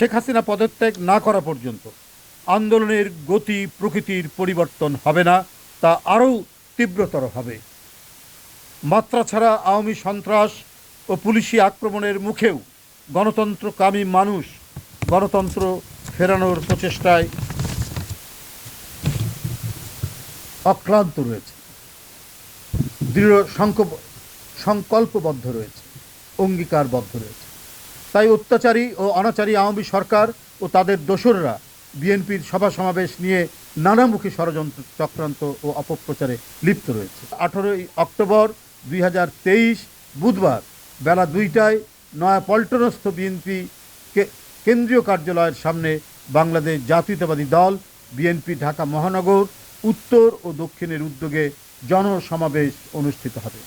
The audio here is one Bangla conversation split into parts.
শেখ হাসিনা পদত্যাগ না করা পর্যন্ত আন্দোলনের গতি প্রকৃতির পরিবর্তন হবে না, তা আরও তীব্রতর হবে। মাত্রা ছাড়া আওয়ামী সন্ত্রাস ও পুলিশি আক্রমণের মুখেও গণতন্ত্রকামী মানুষ গণতন্ত্র ফেরানোর প্রচেষ্টায় অক্লান্ত রয়েছে। দৃঢ় সংকল্প- সংকল্পবদ্ধ রয়েছে, অঙ্গীকারবদ্ধ রয়েছে। তাই অত্যাচারী ও অনাচারী আওয়ামী সরকার ও তাদের দোসররা বিএনপির সভা সমাবেশ নিয়ে নানামুখী ষড়যন্ত্র, চক্রান্ত ও অপপ্রচারে লিপ্ত রয়েছে। আঠারোই অক্টোবর দুই হাজার তেইশ বুধবার বেলা দুইটায় নয়া পল্টনস্থ বিএনপি কেন্দ্রীয় কার্যালয়ের সামনে বাংলাদেশ জাতীয়তাবাদী দল, বিএনপি ঢাকা মহানগর, উত্তর ও দক্ষিণের উদ্যোগে জনসমাবেশ অনুষ্ঠিত হবে।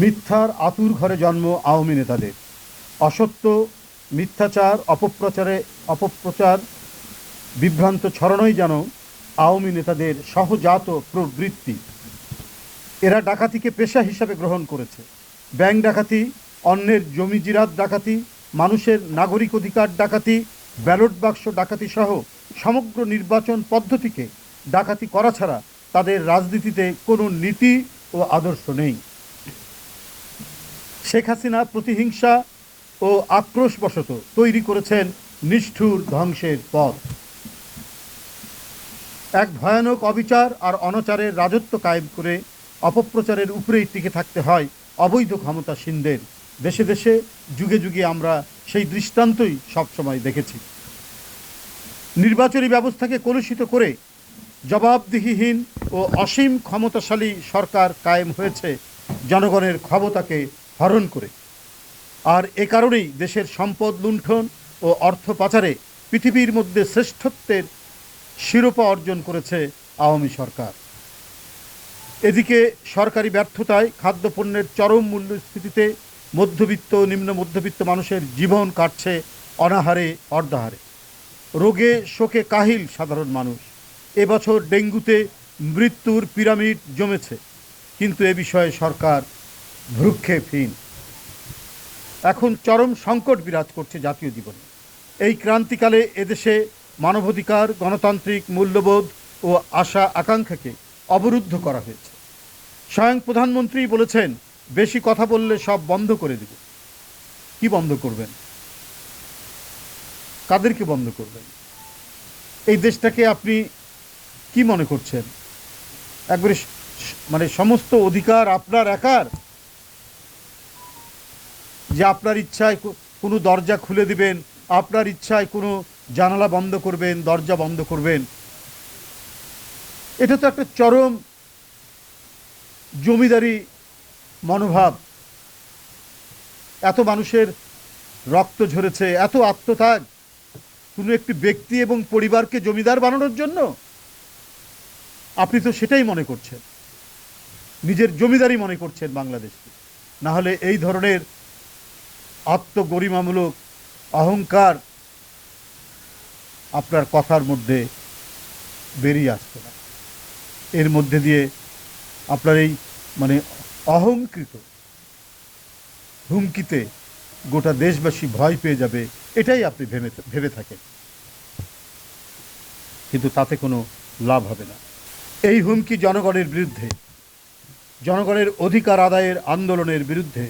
মিথ্যার আতুর ঘরে জন্ম আওয়ামী নেতাদের। অসত্য, মিথ্যাচার, অপপ্রচারে, অপপ্রচার, বিভ্রান্ত ছড়ানোই যেন আওয়ামী নেতাদের সহজাত প্রবৃত্তি। এরা ডাকাতিকে পেশা হিসাবে গ্রহণ করেছে। ব্যাংক ডাকাতি, অন্যের জমি জিরাত ডাকাতি, মানুষের নাগরিক অধিকার ডাকাতি, ব্যালট বাক্স ডাকাতি সহ সমগ্র নির্বাচন পদ্ধতিকে ডাকাতি করা ছাড়া তাদের রাজনীতিতে কোনো নীতি ও আদর্শ নেই। শেখ হাসিনা প্রতিহিংসা ও আক্রোশবশত তৈরি করেছেন নিষ্ঠুর ধ্বংসের পথ। এক ভয়ানক অবিচার আর অনাচারের রাজত্ব কায়েম করে অপপ্রচারের উপরেই টিকে থাকতে হয় অবৈধ ক্ষমতাসীনদের দেশে দেশে, যুগে যুগে আমরা সেই দৃষ্টান্তই সবসময় দেখেছি। নির্বাচনী ব্যবস্থাকে কলুষিত করে জবাবদিহিহীন ও অসীম ক্ষমতাশালী সরকার কায়েম হয়েছে জনগণের ক্ষমতাকে হরণ করে। আর এ কারণেই দেশের সম্পদ লুণ্ঠন ও অর্থ পাচারে পৃথিবীর মধ্যে শ্রেষ্ঠত্বের শিরোপা অর্জন করেছে আওয়ামী সরকার। এদিকে সরকারি ব্যর্থতায় খাদ্যপণ্যের চরম মূল্যস্ফীতিতে মধ্যবিত্ত, নিম্ন মধ্যবিত্ত মানুষের জীবন কাটছে অনাহারে অর্ধাহারে। রোগে শোকে কাহিল সাধারণ মানুষ। এবছর ডেঙ্গুতে মৃত্যুর পিরামিড জমেছে। কিন্তু এ বিষয়ে সরকার ভ্রুক্ষেপহীন। এখন চরম সংকট বিরাজ করছে জাতীয় জীবনে। এই ক্রান্তিকালে এদেশে মানবাধিকার, গণতান্ত্রিক, মূল্যবোধ ও আশা আকাঙ্ক্ষাকে অবরুদ্ধ করা হয়েছে। স্বয়ং প্রধানমন্ত্রী বলেছেন, বেশি কথা বললে সব বন্ধ করে দেব। কি বন্ধ করবেন? কাদেরকে বন্ধ করবেন? এই দেশটাকে আপনি কি মনে করছেন? একবারে মানে সমস্ত অধিকার আপনার একার? যে আপনার ইচ্ছায় কোনো দরজা খুলে দিবেন, আপনার ইচ্ছায় কোনো জানালা বন্ধ করবেন, দরজা বন্ধ করবেন। এটা তো একটা চরম জমিদারি মনোভাব। এত মানুষের রক্ত ঝরেছে, এত আত্মত্যাগ। কোনো একটি ব্যক্তি এবং পরিবারকে জমিদার বানানোর জন্য আপনি তো সেটাই মনে করছেন। নিজের জমিদারি মনে করছেন বাংলাদেশকে। না হলে এই ধরনের আত্মগরিমামূলক অহংকার আপনার কথার মধ্যে বেরিয়ে আসতো না। এর মধ্যে দিয়ে আপনার এই মানে অহংকৃত হুমকিতে গোটা দেশবাসী ভয় পেয়ে যাবে, এটাই আপনি ভেবে ভেবে থাকেন। কিন্তু তাতে কোনো লাভ হবে না। এই হুমকি জনগণের বিরুদ্ধে, জনগণের অধিকার আদায়ের আন্দোলনের বিরুদ্ধে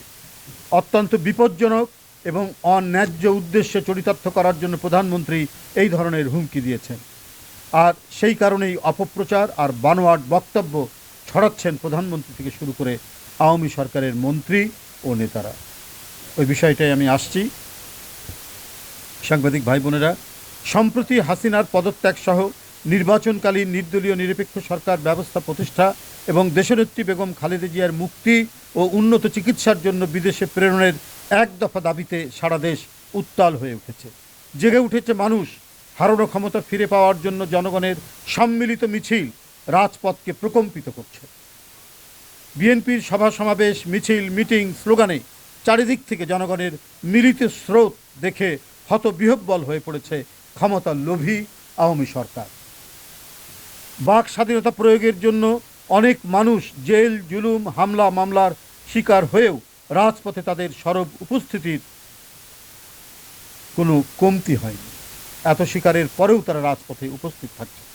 অত্যন্ত বিপজ্জনক এবং অন্যায্য উদ্দেশ্যে চরিতার্থ করার জন্য প্রধানমন্ত্রী এই ধরনের হুমকি দিয়েছেন। আর সেই কারণেই অপপ্রচার আর বানোয়াট বক্তব্য ছড়াচ্ছেন প্রধানমন্ত্রী থেকে শুরু করে আওয়ামী সরকারের মন্ত্রী ও নেতারা। ওই বিষয়টাই আমি আসছি। সাংবাদিক ভাই বোনেরা, সম্প্রতি হাসিনার পদত্যাগ সহ নির্বাচনকালীন নির্দলীয় নিরপেক্ষ সরকার ব্যবস্থা প্রতিষ্ঠা এবং দেশনেত্রী বেগম খালেদা জিয়ার মুক্তি ও উন্নত চিকিৎসার জন্য বিদেশে প্রেরণের এক দফা দাবিতে সারা দেশ উত্তাল হয়ে উঠেছে। জেগে উঠেছে মানুষ। হারানো ক্ষমতা ফিরে পাওয়ার জন্য জনগণের সম্মিলিত মিছিল রাজপথকে প্রকম্পিত করছে। বিএনপির সভা সমাবেশ, মিছিল, মিটিং, স্লোগানে চারিদিক থেকে জনগণের মিলিত স্রোত দেখে হতবিহব্বল হয়ে পড়েছে ক্ষমতার লোভী আওয়ামী সরকার। বাক স্বাধীনতা প্রয়োগের জন্য অনেক মানুষ জেল, জুলুম, হামলা, মামলার শিকার হয়েও রাজপথে তাদের সরব উপস্থিতির কোনো কমতি হয়নি। এত শিকারের পরেও তারা রাজপথে উপস্থিত থাকছে।